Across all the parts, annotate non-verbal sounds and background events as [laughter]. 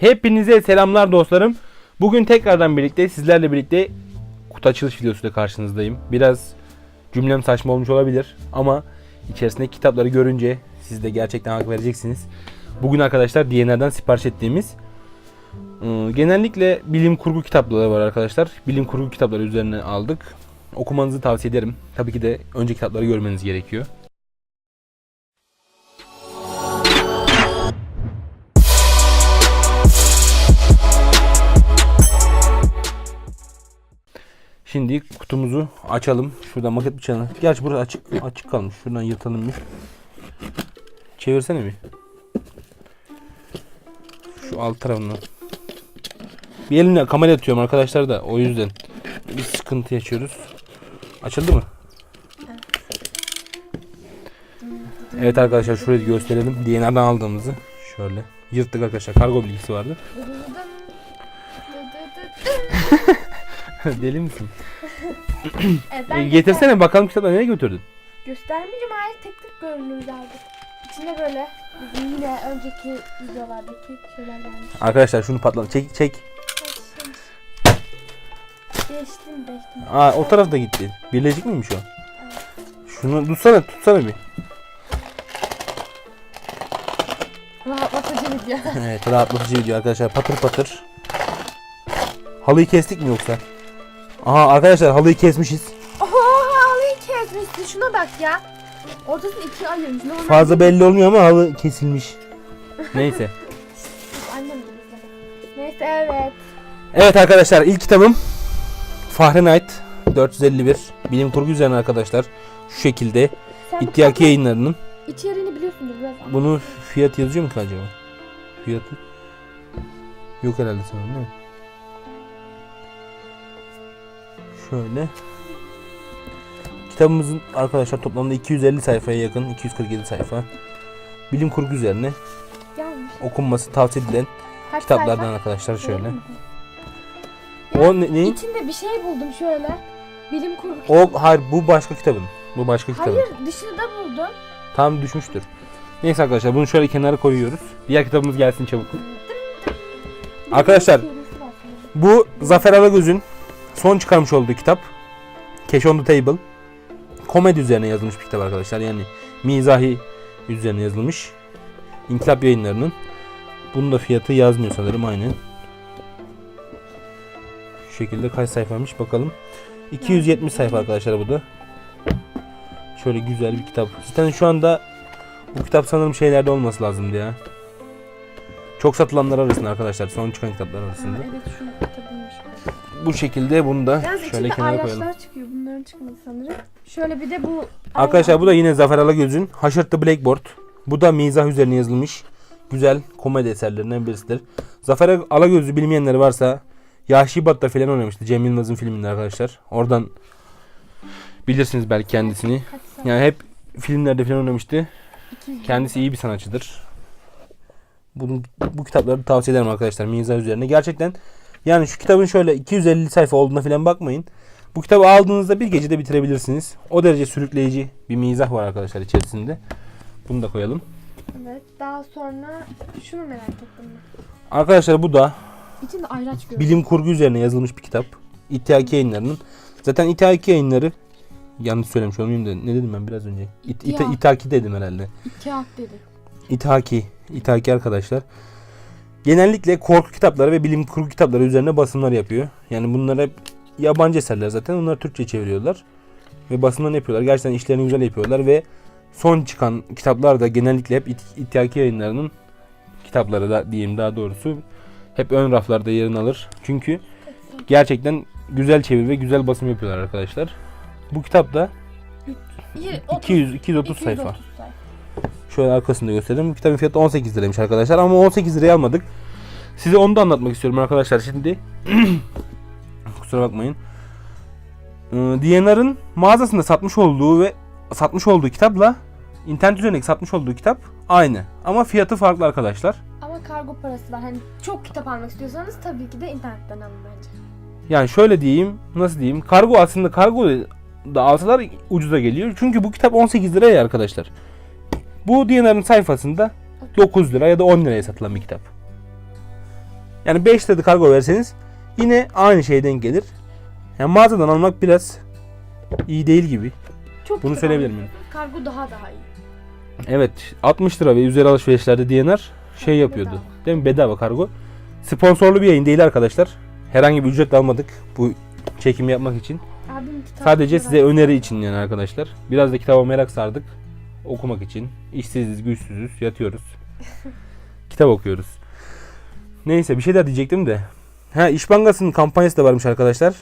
Hepinize selamlar dostlarım. Bugün tekrardan birlikte sizlerle birlikte kutu açılış videosuyla karşınızdayım. Biraz cümlem saçma olmuş olabilir ama içerisindeki kitapları görünce siz de gerçekten hak vereceksiniz. Bugün arkadaşlar DNR'den sipariş ettiğimiz ıı, genellikle bilim kurgu kitapları var arkadaşlar. Bilim kurgu kitapları üzerine aldık. Okumanızı tavsiye ederim. Tabii ki de önce kitapları görmeniz gerekiyor. Şimdi kutumuzu açalım. Şurada maket bıçağını. Gerçi burası açık açık kalmış. Şuradan yırtalım bir. Çevirsene bir. Şu alt tarafından. Bir elimle kamera atıyorum arkadaşlar da o yüzden bir sıkıntı yaşıyoruz. Açıldı mı? Evet arkadaşlar şurayı gösterelim. DNR'dan aldığımızı. Şöyle. Yırttık arkadaşlar. Kargo bilgisi vardı. [laughs] [laughs] [laughs] Deli misin? [laughs] Evet, E, ben getirsene bakalım kitapları nereye götürdün? Göstermeyeceğim hayır tek tek görünümüz aldık. İçinde böyle bizim yine önceki videolardaki şeyler gelmiş. Arkadaşlar şunu patlat. Çek çek. Geçtim geçtim. Aa o taraf da gitti. Birleşik miymiş o? Şunu tutsana tutsana bir. Rahatlatıcı video. [laughs] evet rahatlatıcı video arkadaşlar. Patır patır. Halıyı kestik mi yoksa? Aha arkadaşlar halıyı kesmişiz. Oho halıyı kesmişsin şuna bak ya. Ortasını ikiye ayırmış. Normal Fazla belli olmuyor ama halı kesilmiş. Neyse. Annem gibi. Neyse evet. Evet arkadaşlar ilk kitabım Fahrenheit 451 bilim kurgu üzerine arkadaşlar. Şu şekilde Sen bu İttihaki kitapın yayınlarının İçeriğini biliyorsundur biraz. ama. Bunu fiyat yazıyor mu ki acaba? Fiyatı? Yok herhalde sanırım değil mi? Şöyle. Kitabımızın arkadaşlar toplamda 250 sayfaya yakın, 247 sayfa. Bilim kurgu üzerine Gelmiş. okunması tavsiye edilen Kaç kitaplardan sayfa? arkadaşlar şöyle. O ne? ne? İçinde bir şey buldum şöyle. Bilim kurgu. O hayır bu başka kitabın. Bu başka kitabın. Hayır dışında buldum. Tam düşmüştür. Neyse arkadaşlar bunu şöyle kenara koyuyoruz. Diğer kitabımız gelsin çabuk. Arkadaşlar. Bu Zafer Alagöz'ün son çıkarmış olduğu kitap. Cash on the Table. Komedi üzerine yazılmış bir kitap arkadaşlar. Yani mizahi üzerine yazılmış. İnkılap yayınlarının. Bunun da fiyatı yazmıyor sanırım aynen. Şu şekilde kaç sayfaymış bakalım. 270 sayfa arkadaşlar bu da. Şöyle güzel bir kitap. Zaten şu anda bu kitap sanırım şeylerde olması lazımdı ya. Çok satılanlar arasında arkadaşlar. Son çıkan kitaplar arasında evet şu kitabıymış. bu şekilde bunu da Yalnız şöyle içinde kenara koyalım. ayraçlar çıkıyor. Bunların çıkmadı sanırım. Şöyle bir de bu... Arkadaşlar bu da yine Zafer Alagöz'ün Haşır the Blackboard. Bu da mizah üzerine yazılmış güzel komedi eserlerinden birisidir. Zafer Alagöz'ü bilmeyenler varsa Yahşi Bat'ta falan oynamıştı. Cem Yılmaz'ın filminde arkadaşlar. Oradan bilirsiniz belki kendisini. Yani hep filmlerde falan oynamıştı. 200 Kendisi iyi bir sanatçıdır. Bunu, bu kitapları tavsiye ederim arkadaşlar mizah üzerine. Gerçekten yani şu kitabın şöyle 250 sayfa olduğuna falan bakmayın. Bu kitabı aldığınızda bir gecede bitirebilirsiniz. O derece sürükleyici bir mizah var arkadaşlar içerisinde. Bunu da koyalım. Evet. Daha sonra şunu merak ettim ben. Arkadaşlar bu da İçinde ayraç bilim kurgu üzerine yazılmış bir kitap. İttihaki yayınlarının. Zaten İttihaki yayınları yanlış söylemiş olmayayım da ne dedim ben biraz önce? İt, ita, İttihak. İthaki dedim herhalde. İki hak dedi. İthaki. İthaki arkadaşlar. Genellikle korku kitapları ve bilim kurgu kitapları üzerine basımlar yapıyor. Yani bunlar hep yabancı eserler zaten. Onları Türkçe çeviriyorlar. Ve basımlarını yapıyorlar. Gerçekten işlerini güzel yapıyorlar ve son çıkan kitaplar da genellikle hep İt- İttihaki yayınlarının kitapları da diyeyim daha doğrusu hep ön raflarda yerini alır. Çünkü gerçekten güzel çevir ve güzel basım yapıyorlar arkadaşlar. Bu kitap da İyi, 200 230 sayfa. 230 sayfa. Şöyle arkasında göstereyim. Bu kitabın fiyatı 18 liraymış arkadaşlar ama 18 liraya almadık. Size onu da anlatmak istiyorum arkadaşlar şimdi. [clears throat] Kusura bakmayın. Ee, DNR'ın mağazasında satmış olduğu ve satmış olduğu kitapla internet üzerindeki satmış olduğu kitap aynı. Ama fiyatı farklı arkadaşlar. Ama kargo parası var. Hani çok kitap almak istiyorsanız tabii ki de internetten alın bence. Yani şöyle diyeyim, nasıl diyeyim? Kargo aslında kargo da alsalar ucuza geliyor. Çünkü bu kitap 18 liraya arkadaşlar. Bu DNR'ın sayfasında 9 lira ya da 10 liraya satılan bir kitap. Yani 5 lira kargo verseniz yine aynı şeye denk gelir. Yani mağazadan almak biraz iyi değil gibi. Çok Bunu söyleyebilir alıyorsun. Kargo daha daha iyi. Evet 60 lira ve üzeri alışverişlerde DNR şey yapıyordu. Bedava. Değil mi? Bedava kargo. Sponsorlu bir yayın değil arkadaşlar. Herhangi bir ücret almadık bu çekimi yapmak için. Abim Sadece size öneri için yani arkadaşlar. Biraz da kitaba merak sardık. Okumak için. İşsiziz, güçsüzüz, yatıyoruz. [laughs] Kitap okuyoruz. Neyse bir şey daha diyecektim de. Ha İş Bankası'nın kampanyası da varmış arkadaşlar.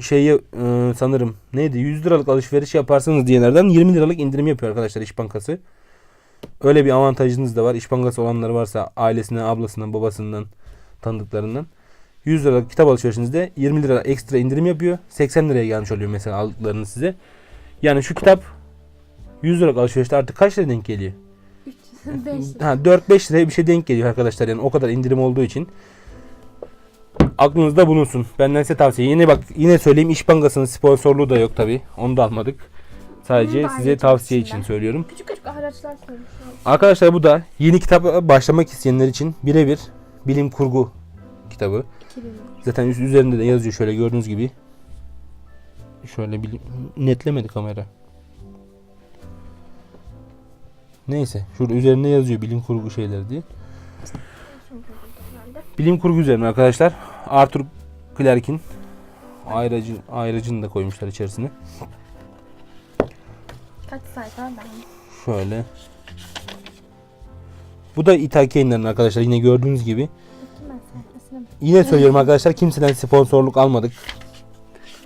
Şeyi e, sanırım neydi 100 liralık alışveriş yaparsanız diyenlerden 20 liralık indirim yapıyor arkadaşlar İş Bankası. Öyle bir avantajınız da var. İş Bankası olanları varsa ailesinden, ablasından, babasından, tanıdıklarından. 100 liralık kitap alışverişinizde 20 lira ekstra indirim yapıyor. 80 liraya gelmiş oluyor mesela aldıklarınız size. Yani şu kitap 100 liralık alışverişte artık kaç lira denk geliyor? [laughs] 300, 500. Ha 4-5 liraya bir şey denk geliyor arkadaşlar yani o kadar indirim olduğu için. Aklınızda bulunsun. Benden size tavsiye. Yine bak yine söyleyeyim İş Bankası'nın sponsorluğu da yok tabi. Onu da almadık. Sadece size tavsiye için söylüyorum. Küçük küçük araçlar. Arkadaşlar bu da yeni kitaba başlamak isteyenler için birebir bilim kurgu kitabı. 2000. Zaten üst- üzerinde de yazıyor şöyle gördüğünüz gibi. Şöyle bir netlemedi kamera. Neyse şurada üzerinde yazıyor bilim kurgu şeyleri diye. Bilim kurgu üzerine arkadaşlar. Arthur Clarke'in ayracı, ayracını da koymuşlar içerisine. Kaç sayfa ben? Şöyle. Bu da İthal yayınlarının arkadaşlar yine gördüğünüz gibi. Yine söylüyorum arkadaşlar kimseden sponsorluk almadık.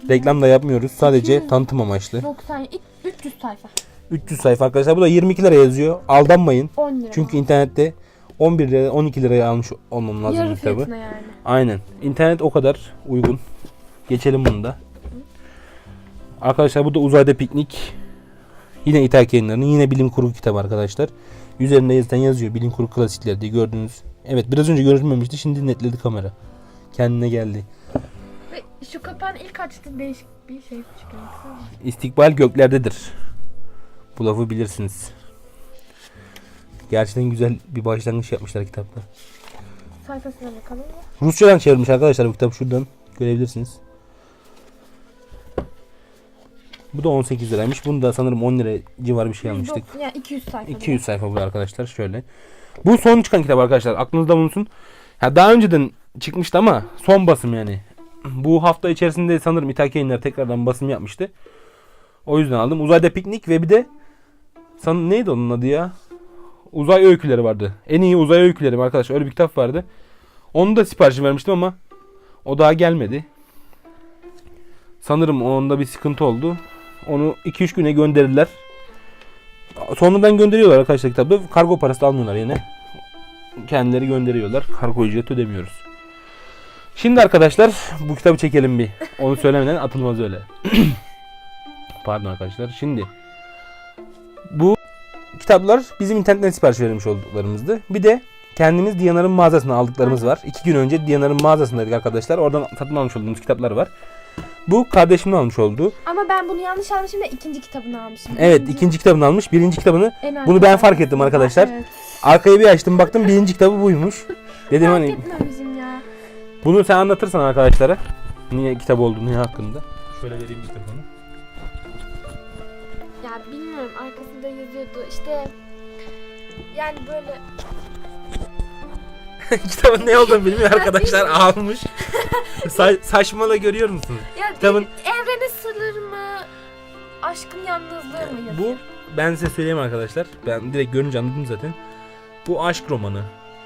Reklam da yapmıyoruz. Sadece tanıtım amaçlı. 90, 300 sayfa. 300 sayfa arkadaşlar. Bu da 22 lira yazıyor. Aldanmayın. 10 lira. Çünkü internette 11 liraya 12 liraya almış olmam lazım Yarı kitabı. yani. Aynen. İnternet o kadar uygun. Geçelim bunu da. Arkadaşlar bu da uzayda piknik. Yine İthal yayınlarının yine bilim kurgu kitabı arkadaşlar. Üzerinde zaten yazıyor bilim kurgu klasikleri diye gördünüz. Evet biraz önce görünmemişti şimdi netledi kamera. Kendine geldi. Ve şu kapağın ilk açtığı değişik bir şey çıkıyor. İstikbal göklerdedir. Bu lafı bilirsiniz. Gerçekten güzel bir başlangıç yapmışlar kitapta. Sayfasına bakalım mı? Rusçadan çevrilmiş arkadaşlar bu kitap şuradan görebilirsiniz. Bu da 18 liraymış. Bunu da sanırım 10 lira civarı bir şey almıştık. Yani 200 sayfa. 200 sayfa bu arkadaşlar şöyle. Bu son çıkan kitap arkadaşlar. Aklınızda bulunsun. Ha daha önceden çıkmıştı ama son basım yani. Bu hafta içerisinde sanırım İthal Yayınları tekrardan basım yapmıştı. O yüzden aldım. Uzayda piknik ve bir de san neydi onun adı ya? Uzay öyküleri vardı. En iyi uzay öyküleri arkadaşlar. Öyle bir kitap vardı. Onu da sipariş vermiştim ama o daha gelmedi. Sanırım onda bir sıkıntı oldu. Onu 2-3 güne gönderirler. Sonradan gönderiyorlar arkadaşlar kitabı. Kargo parası almıyorlar yine. Kendileri gönderiyorlar. Kargo ücreti ödemiyoruz. Şimdi arkadaşlar bu kitabı çekelim bir. Onu söylemeden atılmaz öyle. [clears throat] Pardon arkadaşlar. Şimdi bu kitaplar bizim internetten sipariş verilmiş olduklarımızdı. Bir de kendimiz Diyanar'ın mağazasına aldıklarımız var. İki gün önce Diyanar'ın mağazasındaydık arkadaşlar. Oradan satın almış olduğumuz kitaplar var. Bu kardeşimin almış olduğu. Ama ben bunu yanlış almışım ve ikinci kitabını almışım. Evet Birinci- ikinci kitabını almış. Birinci kitabını en bunu ben fark ettim arkadaşlar. Evet. Arkayı bir açtım baktım birinci kitabı buymuş. [laughs] Dedim Fark hani ya. bunu sen anlatırsan arkadaşlara niye kitap olduğunu ne hakkında. Şöyle vereyim mikrofonu. Ya işte yani böyle [laughs] Kitabın ne olduğunu bilmiyor arkadaşlar almış. [laughs] Sa- saçmala görüyor musunuz? ya Kitabın evrenin sırları mı aşkın yalnızlığı mı yazıyor? bu ben size söyleyeyim arkadaşlar. Ben direkt görünce anladım zaten. Bu aşk romanı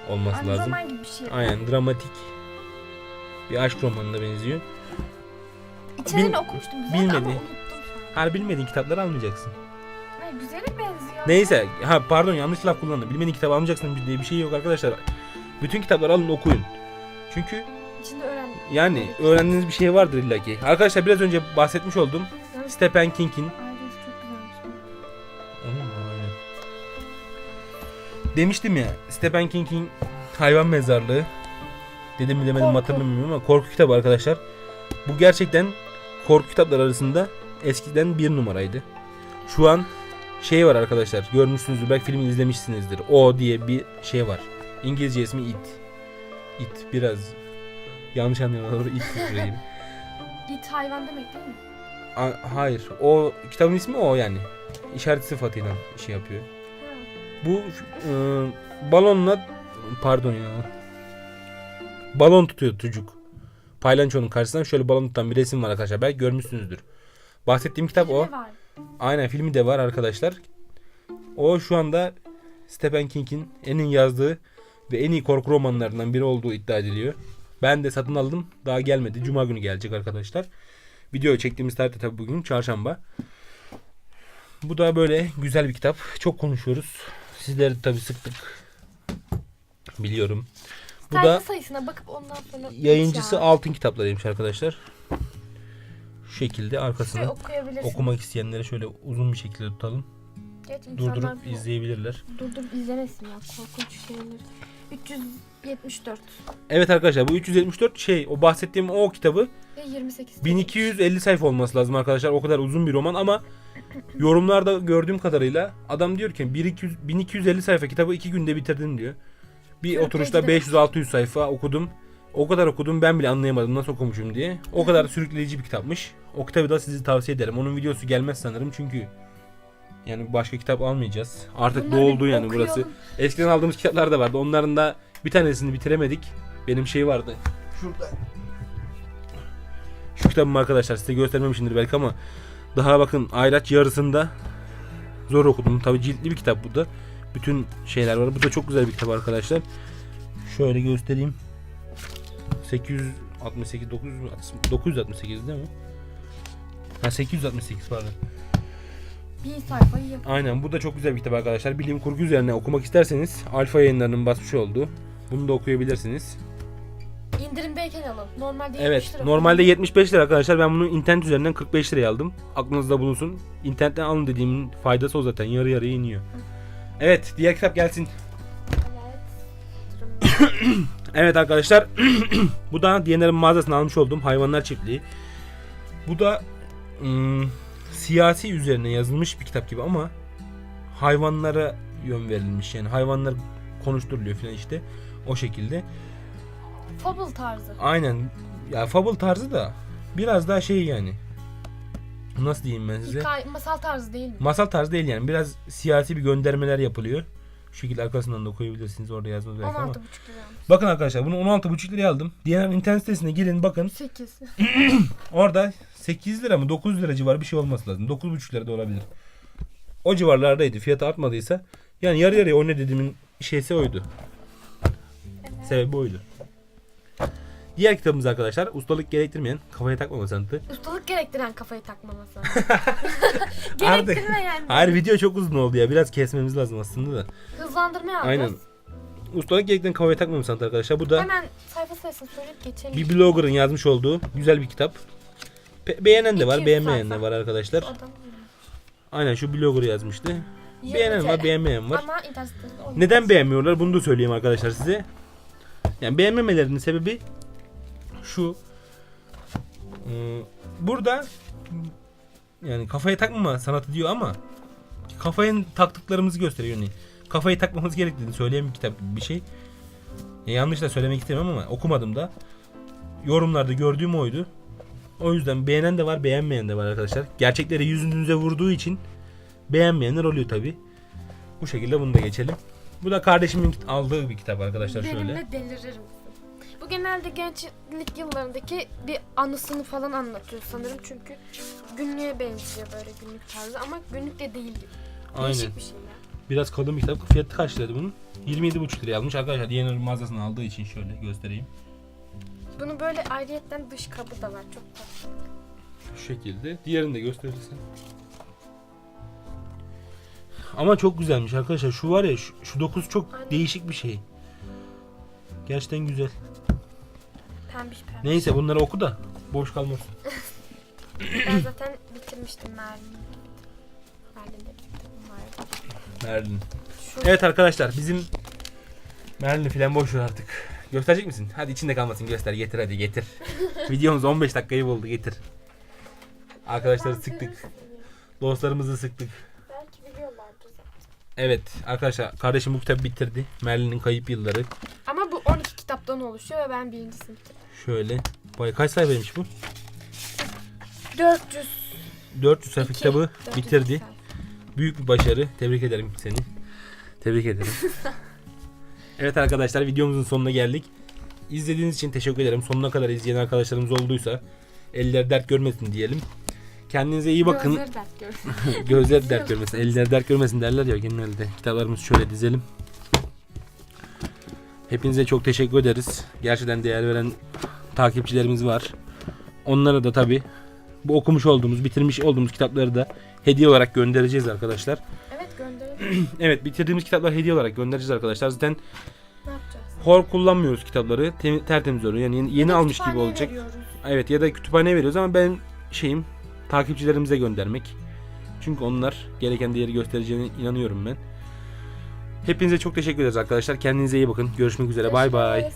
olması Aynı lazım. roman gibi bir şey. Aynen dramatik bir aşk romanına benziyor. İçeriğini bil- okumuştum güzel bilmedi. ama unuttum bilmediğin kitapları almayacaksın. Ay, güzeli benziyor. Neyse ha pardon yanlış laf kullandım. Bilmediğin kitabı almayacaksın diye bir şey yok arkadaşlar. Bütün kitapları alın okuyun. Çünkü İçinde öğren. yani öğrendiğiniz bir şey vardır illaki. Arkadaşlar biraz önce bahsetmiş oldum. Yalnız Stephen King'in ailesi çok güzelmiş. Demiştim ya Stephen King'in hayvan mezarlığı. Dedim bilemedim Korku. hatırlamıyorum ama korku kitabı arkadaşlar. Bu gerçekten korku kitapları arasında eskiden bir numaraydı. Şu an şey var arkadaşlar görmüşsünüzdür belki filmi izlemişsinizdir. O diye bir şey var. İngilizce ismi It. it biraz yanlış anlayanlar olur it Süreyi. [laughs] İt hayvan demek değil mi? A- hayır. O kitabın ismi o yani. İşaret sıfatıyla şey yapıyor. Ha. Bu e, balonla pardon ya. Balon tutuyor çocuk. Paylançonun karşısından şöyle balon tutan bir resim var arkadaşlar. Belki görmüşsünüzdür. Bahsettiğim kitap o. Ne var? Aynen filmi de var arkadaşlar. O şu anda Stephen King'in en iyi yazdığı ve en iyi korku romanlarından biri olduğu iddia ediliyor. Ben de satın aldım. Daha gelmedi. Cuma günü gelecek arkadaşlar. Video çektiğimiz tarih de tabii bugün çarşamba. Bu da böyle güzel bir kitap. Çok konuşuyoruz. Sizleri de tabii sıktık. Biliyorum. Bu Sayfa da sayısına bakıp ondan sonra yayıncısı Ya. altın kitaplarıymış arkadaşlar. Şu şekilde arkasını okuyabilirsin. okumak isteyenlere şöyle uzun bir şekilde tutalım. Geç insanlar Durdurup bu- izleyebilirler. Durdurup izlemesin ya korkunç şeyler. 374 Evet arkadaşlar bu 374 şey o bahsettiğim o kitabı ve 28. 1250 sayfa olması lazım arkadaşlar. O kadar uzun bir roman ama [laughs] yorumlarda gördüğüm kadarıyla adam diyor ki 1200, 1250 sayfa kitabı 2 günde bitirdim diyor. Bir oturuşta tecrübe. 500-600 sayfa okudum. O kadar okudum ben bile anlayamadım nasıl okumuşum diye. O kadar sürükleyici bir kitapmış. O kitabı da sizi tavsiye ederim. Onun videosu gelmez sanırım çünkü yani başka kitap almayacağız. Artık Bunları doldu yani okuyalım. burası. Eskiden aldığımız kitaplar da vardı. Onların da bir tanesini bitiremedik. Benim şey vardı. Şurada. Şu kitabım arkadaşlar size göstermemişimdir belki ama daha bakın ayraç yarısında zor okudum. Tabi ciltli bir kitap bu da. Bütün şeyler var. Bu da çok güzel bir kitap arkadaşlar. Şöyle göstereyim. 868 900 968 değil mi? Ha 868 pardon. Bir sayfayı yap. Aynen bu da çok güzel bir kitap arkadaşlar. Bilim kurgu üzerine okumak isterseniz Alfa yayınlarının basmış olduğu. Bunu da okuyabilirsiniz. İndirimdeyken alın. Normalde 70 Evet lira. normalde 75 lira arkadaşlar. Ben bunu internet üzerinden 45 liraya aldım. Aklınızda bulunsun. İnternetten alın dediğimin faydası o zaten. Yarı yarıya iniyor. Evet diğer kitap gelsin. Evet. [coughs] Evet arkadaşlar. [clears throat] bu da diyenlerin mağazasına almış olduğum hayvanlar çiftliği. Bu da ım, siyasi üzerine yazılmış bir kitap gibi ama hayvanlara yön verilmiş. Yani hayvanlar konuşturuluyor falan işte. O şekilde. Fable tarzı. Aynen. Ya Fable tarzı da biraz daha şey yani. Nasıl diyeyim ben size? Hikaye, masal tarzı değil mi? Masal tarzı değil yani. Biraz siyasi bir göndermeler yapılıyor. Şu şekilde arkasından da koyabilirsiniz. Orada yazmaz belki ama. 16,5 lira. Bakın arkadaşlar bunu 16,5 liraya aldım. Diğer internet sitesine girin bakın. 8. [clears throat] Orada 8 lira mı 9 lira civarı bir şey olması lazım. 9,5 lira da olabilir. O civarlardaydı. Fiyatı artmadıysa. Yani yarı yarıya o ne dediğimin şeysi oydu. Sebebi oydu. Diğer kitabımız arkadaşlar ustalık gerektirmeyen kafaya takmama sanatı. Ustalık gerektiren kafayı takmaması. [laughs] [laughs] Gerektirme yani. Hayır video çok uzun oldu ya. Biraz kesmemiz lazım aslında da. Hızlandırma yapacağız. Aynen. Ustalık gerektiren kafaya takmama sanatı arkadaşlar. Bu da Hemen sayfa sayısını söyleyip geçelim. bir blogger'ın yazmış olduğu güzel bir kitap. Be- beğenen de var, 200 beğenmeyen de sayfa. var arkadaşlar. Adam Aynen şu blogger yazmıştı. 20 Beğenen var, TL. beğenmeyen var. Ama internet sitesinde olmaz. Neden beğenmiyorlar bunu da söyleyeyim arkadaşlar size. Yani beğenmemelerinin sebebi şu. Ee, Burada yani kafaya takmama sanatı diyor ama kafaya taktıklarımızı gösteriyor yani. Kafayı takmamız gerektiğini söyleyen bir kitap bir şey. Ya yanlış da söylemek istemem ama okumadım da. Yorumlarda gördüğüm oydu. O yüzden beğenen de var, beğenmeyen de var arkadaşlar. Gerçekleri yüzünüze vurduğu için beğenmeyenler oluyor tabi. Bu şekilde bunu da geçelim. Bu da kardeşimin aldığı bir kitap arkadaşlar şöyle. Benimle delirir misin? Bu genelde gençlik yıllarındaki bir anısını falan anlatıyor sanırım çünkü günlüğe benziyor böyle günlük tarzı ama günlük de değil. Aynen. Değişik bir şey ya. Biraz kalın bir kitap. Fiyatı kaç liraydı bunun? 27,5 liraya almış arkadaşlar. Diğer mağazasından aldığı için şöyle göstereyim. Bunun böyle ayrıyetten dış kabı da var çok tatlı. Şu şekilde. Diğerini de gösterirsen. Ama çok güzelmiş arkadaşlar. Şu var ya şu, şu dokuz çok Aynen. değişik bir şey. Gerçekten güzel. Pembiş pembiş. Neyse bunları oku da boş kalmasın. [laughs] Ben zaten bitirmiştim Merlin'i. Merlin'de. Merlin. Evet arkadaşlar bizim Merlin'i filan boş ver artık. Gösterecek misin? Hadi içinde kalmasın göster getir hadi getir. [laughs] Videomuz 15 dakikayı buldu getir. Arkadaşları sıktık. Dostlarımızı sıktık. Belki biliyorlardır zaten. Evet arkadaşlar kardeşim bu kitabı bitirdi. Merlin'in kayıp yılları. Ama bu 12 kitaptan kitaptan oluşuyor ve ben birinci sınıftayım. Şöyle. Bay kaç sayfaymış bu? 400 400 sayfa İki. kitabı 400 bitirdi. sayfa. Büyük bir başarı. Tebrik ederim seni. Tebrik ederim. [laughs] evet arkadaşlar videomuzun sonuna geldik. İzlediğiniz için teşekkür ederim. Sonuna kadar izleyen arkadaşlarımız olduysa eller dert görmesin diyelim. Kendinize iyi bakın. Gözleri dert görsün. Gözler dert [laughs] görmesin, eller dert görmesin derler ya genelde. Kitaplarımızı şöyle dizelim. Hepinize çok teşekkür ederiz. Gerçekten değer veren takipçilerimiz var. Onlara da tabi bu okumuş olduğumuz, bitirmiş olduğumuz kitapları da hediye olarak göndereceğiz arkadaşlar. Evet gönderelim. [clears throat] Evet bitirdiğimiz kitapları hediye olarak göndereceğiz arkadaşlar. Zaten ne yapacağız? hor kullanmıyoruz kitapları. Tem- tertemiz oluyor. Yani yeni, yeni almış gibi olacak. veriyoruz. Evet ya da kütüphaneye veriyoruz ama ben şeyim takipçilerimize göndermek. Çünkü onlar gereken değeri göstereceğine inanıyorum ben. Hepinize çok teşekkür ederiz arkadaşlar. Kendinize iyi bakın. Görüşmek üzere. Bay bay.